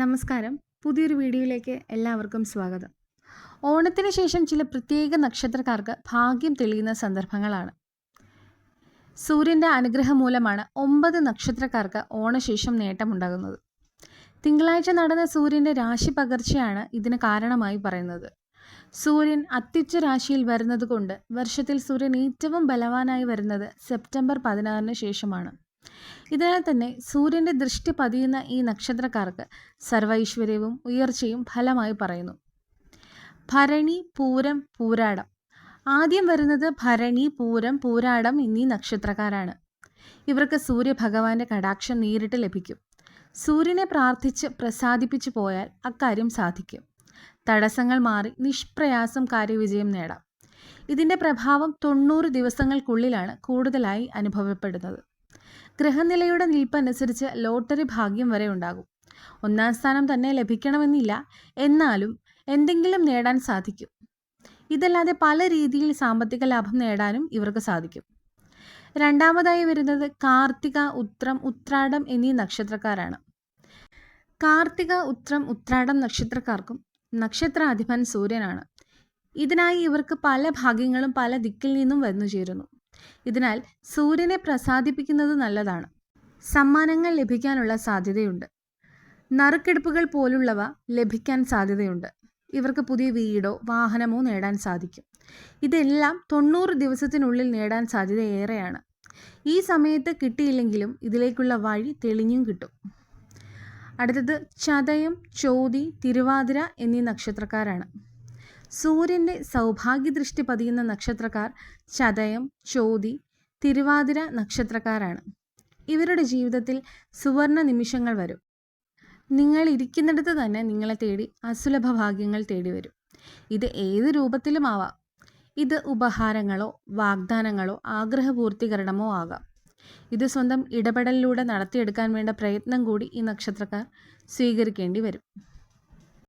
നമസ്കാരം. പുതിയൊരു വീഡിയോയിലേക്ക് എല്ലാവർക്കും സ്വാഗതം. ഓണത്തിന് ശേഷം ചില പ്രത്യേക നക്ഷത്രക്കാർക്ക് ഭാഗ്യം തെളിയുന്ന സന്ദർഭങ്ങളാണ്. സൂര്യന്റെ അനുഗ്രഹം മൂലമാണ് ഒമ്പത് നക്ഷത്രക്കാർക്ക് ഓണശേഷം നേട്ടമുണ്ടാകുന്നത്. തിങ്കളാഴ്ച നടന്ന സൂര്യന്റെ രാശി പകർച്ചയാണ് ഇതിന് കാരണമായി പറയുന്നത്. സൂര്യൻ അത്യുച്ച രാശിയിൽ വരുന്നത് കൊണ്ട് വർഷത്തിൽ സൂര്യൻ ഏറ്റവും ബലവാനായി വരുന്നത് സെപ്റ്റംബർ പതിനാറിന് ശേഷമാണ്. ഇതിനാൽ തന്നെ സൂര്യന്റെ ദൃഷ്ടി പതിയുന്ന ഈ നക്ഷത്രക്കാർക്ക് സർവൈശ്വര്യവും ഉയർച്ചയും ഫലമായി പറയുന്നു. ഭരണി പൂരം പൂരാടം. ആദ്യം വരുന്നത് ഭരണി പൂരം പൂരാടം എന്നീ നക്ഷത്രക്കാരാണ്. ഇവർക്ക് സൂര്യഭഗവാന്റെ കടാക്ഷം നേരിട്ട് ലഭിക്കും. സൂര്യനെ പ്രാർത്ഥിച്ച് പ്രസാദിപ്പിച്ചു പോയാൽ അക്കാര്യം സാധിക്കും. തടസ്സങ്ങൾ മാറി നിഷ്പ്രയാസം കാര്യവിജയം നേടാം. ഇതിന്റെ പ്രഭാവം തൊണ്ണൂറ് ദിവസങ്ങൾക്കുള്ളിലാണ് കൂടുതലായി അനുഭവപ്പെടുന്നത്. ഗ്രഹനിലയുടെ നിൽപ്പനുസരിച്ച് ലോട്ടറി ഭാഗ്യം വരെ ഉണ്ടാകും. ഒന്നാം സ്ഥാനം തന്നെ ലഭിക്കണമെന്നില്ല. എന്നാലും എന്തെങ്കിലും നേടാൻ സാധിക്കും. ഇതല്ലാതെ പല രീതിയിൽ സാമ്പത്തിക ലാഭം നേടാനും ഇവർക്ക് സാധിക്കും. രണ്ടാമതായി വരുന്നത് കാർത്തിക ഉത്രം ഉത്രാടം എന്നീ നക്ഷത്രക്കാരാണ്. കാർത്തിക ഉത്രം ഉത്രാടം നക്ഷത്രക്കാർക്കും നക്ഷത്രാധിപൻ സൂര്യനാണ്. ഇതിനായി ഇവർക്ക് പല ഭാഗ്യങ്ങളും പല ദിക്കിൽ നിന്നും വന്നു ചേരുന്നു ഇതിനാൽ സൂര്യനെ പ്രസാദിപ്പിക്കുന്നത് നല്ലതാണ്. സമ്മാനങ്ങൾ ലഭിക്കാനുള്ള സാധ്യതയുണ്ട്. നറുക്കെടുപ്പുകൾ പോലുള്ളവ ലഭിക്കാൻ സാധ്യതയുണ്ട്. ഇവർക്ക് പുതിയ വീടോ വാഹനമോ നേടാൻ സാധിക്കും. ഇതെല്ലാം തൊണ്ണൂറ് ദിവസത്തിനുള്ളിൽ നേടാൻ സാധ്യത ഏറെയാണ് ഈ സമയത്ത് കിട്ടിയില്ലെങ്കിലും ഇതിലേക്കുള്ള വഴി തെളിഞ്ഞും കിട്ടും. അടുത്തത് ചതയം ചോതി തിരുവാതിര എന്നീ നക്ഷത്രക്കാരാണ്. സൂര്യന്റെ സൗഭാഗ്യദൃഷ്ടി പതിയുന്ന നക്ഷത്രക്കാർ ചതയം ചോതി തിരുവാതിര നക്ഷത്രക്കാരാണ്. ഇവരുടെ ജീവിതത്തിൽ സുവർണ നിമിഷങ്ങൾ വരും. നിങ്ങൾ ഇരിക്കുന്നിടത്ത് തന്നെ നിങ്ങളെ തേടി അസുലഭ ഭാഗ്യങ്ങൾ തേടി വരും. ഇത് ഏത് രൂപത്തിലും ആവാം. ഇത് ഉപഹാരങ്ങളോ വാഗ്ദാനങ്ങളോ ആഗ്രഹപൂർത്തീകരണമോ ആകാം. ഇത് സ്വന്തം ഇടപെടലിലൂടെ നടത്തിയെടുക്കാൻ വേണ്ട പ്രയത്നം കൂടി ഈ നക്ഷത്രക്കാർ സ്വീകരിക്കേണ്ടി വരും.